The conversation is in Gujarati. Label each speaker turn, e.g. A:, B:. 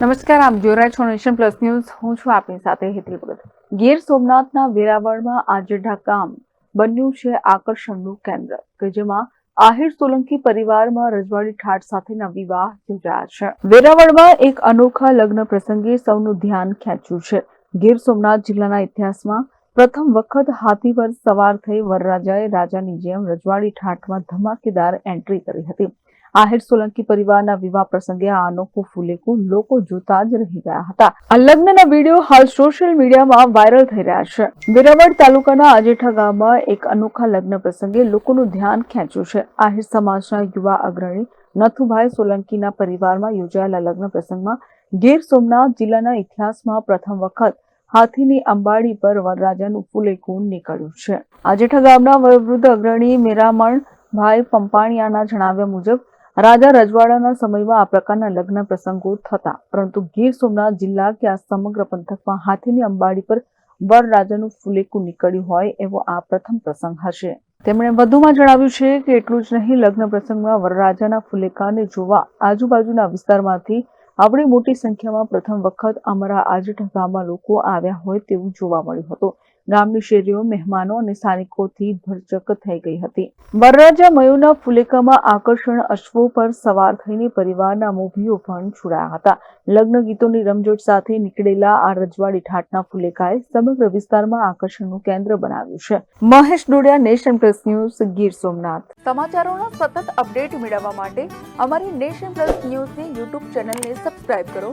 A: નમસ્કાર આપ જોઈ રહ્યા છો નેશન પ્લસ ન્યૂઝ. હું છું આપની સાથે હેતલ ભગત. ગીર સોમનાથના વેરાવળમાં આજેઢા ગામ બન્યું છે આકર્ષણનું કેન્દ્ર, કે જેમાં આહિર સોલંકી પરિવારમાં રજવાડી ઠાઠ સાથેના વિવાહ યોજાયા છે. વેરાવળમાં એક અનોખા લગ્ન પ્રસંગે સૌનું ધ્યાન ખેંચ્યું છે. ગીર સોમનાથ જિલ્લાના ઇતિહાસમાં પ્રથમ વખત હાથી પર સવાર થઈ વરરાજાએ રાજાની જેમ રજવાડી ઠાઠમાં ધમાકેદાર એન્ટ્રી કરી હતી. આહિર સોલંકી પરિવારના વિવાહ પ્રસંગે આ અનોખું ફુલેકું લોકો જોતા જ રહી ગયા હતા. આ લગ્નના વીડિયો હાલ સોશિયલ મીડિયામાં વાયરલ થઈ રહ્યા છે. વેરાવળ તાલુકાના અજેઠા ગામમાં એક અનોખા લગ્ન પ્રસંગે લોકોનું ધ્યાન ખેંચ્યું છે. આહિર સમાજના યુવા અગ્રણી નથુભાઈ સોલંકીના પરિવારમાં યોજાયેલા લગ્ન પ્રસંગમાં ગીર સોમનાથ જિલ્લાના ઇતિહાસમાં પ્રથમ વખત હાથીની અંબાડી પર વરરાજાનું ફુલેકું નીકળ્યું છે. આજેઠા ગામના વયવૃદ્ધ અગ્રણી મેરામણ ભાઈ પંપાણિયાના જણાવ્યા મુજબ રાજા રજવાડાના સમયમાં આ પ્રકારના લગ્ન પ્રસંગો થતા, પરંતુ ગીર સોમનાથ જિલ્લા કે આ સમગ્ર પંથકમાં હાથીની અંબાડી પર વરરાજાનું ફુલેકું નીકળ્યું હોય એવો આ પ્રથમ પ્રસંગ હશે. તેમણે વધુમાં જણાવ્યું છે કે એટલું જ નહીં, લગ્ન પ્રસંગમાં વરરાજાના ફુલેકાને જોવા આજુબાજુના વિસ્તારમાંથી આવડી મોટી સંખ્યામાં પ્રથમ વખત અમારા આજઠ ગામમાં લોકો આવ્યા હોય તેવું જોવા મળ્યું હતું. ગામની શેરીઓ, મહેમાનો અને સ્થાનિકોથી ભરચક થઈ ગઈ હતી. વરરાજા મયુરના ફુલેકામાં આકર્ષણ અશ્વો પર સવાર થઈને પરિવારના મોભીઓ પણ છોડાયા હતા. લગ્ન ગીતોની રમઝટ સાથે નીકળેલા આ રજવાડી ઠાટના ફુલેકાએ સમગ્ર વિસ્તારમાં આકર્ષણનું કેન્દ્ર બનાવ્યું છે. Mahesh Dodiya, nation plus news, Gir Somnath. સમાચારોના સતત અપડેટ મેળવવા માટે અમારી નેશન પ્લસ ન્યૂઝની યુટ્યુબ ચેનલને સબસ્ક્રાઇબ કરો.